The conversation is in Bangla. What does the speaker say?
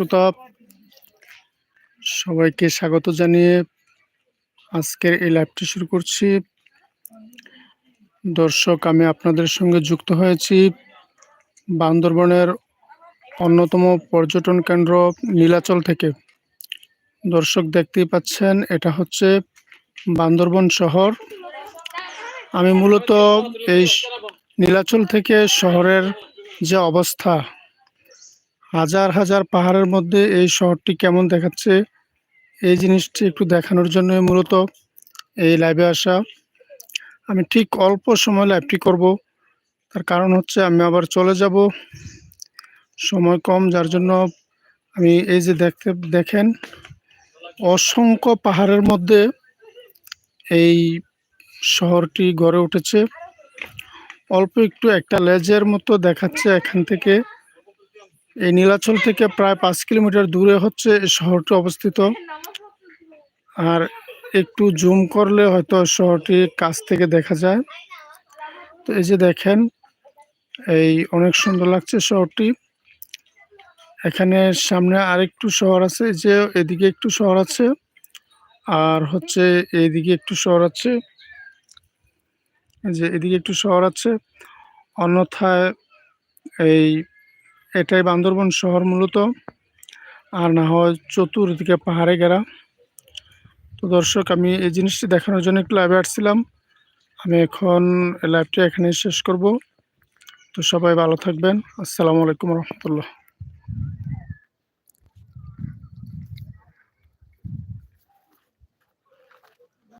শ্রোতা সবাইকে স্বাগত জানিয়ে আজকের এই লাইভটি শুরু করছি। দর্শক, আমি আপনাদের সঙ্গে যুক্ত হয়েছি বান্দরবনের অন্যতম পর্যটন কেন্দ্র নীলাচল থেকে। দর্শক, দেখতেই পাচ্ছেন, এটা হচ্ছে বান্দরবন শহর। আমি মূলত এই নীলাচল থেকে শহরের যে অবস্থা হাজার হাজার পাহাড়ের মধ্যে এই শহরটি কেমন দেখাচ্ছে? এই জিনিসটি একটু দেখানোর জন্য মূলত এই লাইভে আসা। আমি ঠিক অল্প সময় লাইভটি করব। তার কারণ হচ্ছে আমি আবার চলে যাব। সময় কম, যার জন্য আমি এই যে দেখতে, দেখেন, অসংখ্য পাহাড়ের মধ্যে এই শহরটি গড়ে উঠেছে। অল্প একটু একটা লেজের মতো দেখাচ্ছে এখান থেকে। এই নীলাচল থেকে প্রায় পাঁচ কিলোমিটার দূরে হচ্ছে শহরটি অবস্থিত। আর একটু জুম করলে হয়তো শহরটি কাছ থেকে দেখা যায়। তো এই যে দেখেন, এই অনেক সুন্দর লাগছে শহরটি। এখানে সামনে আরেকটু শহর আছে যে এদিকে একটু শহর আছে, আর হচ্ছে এইদিকে একটু শহর আছে যে এদিকে একটু শহর আছে। অন্যথায় এই এটাই বান্দরবন শহর মূলত। আর না হয় চতুর্দিকে পাহাড়ে গেরা তো দর্শক, আমি এই জিনিসটি দেখানোর জন্য একটু লাইভে আসছিলাম। আমি এখন লাইভটি এখানে শেষ করব। তো সবাই ভালো থাকবেন। আসসালামু আলাইকুম রহমতুল্লাহ।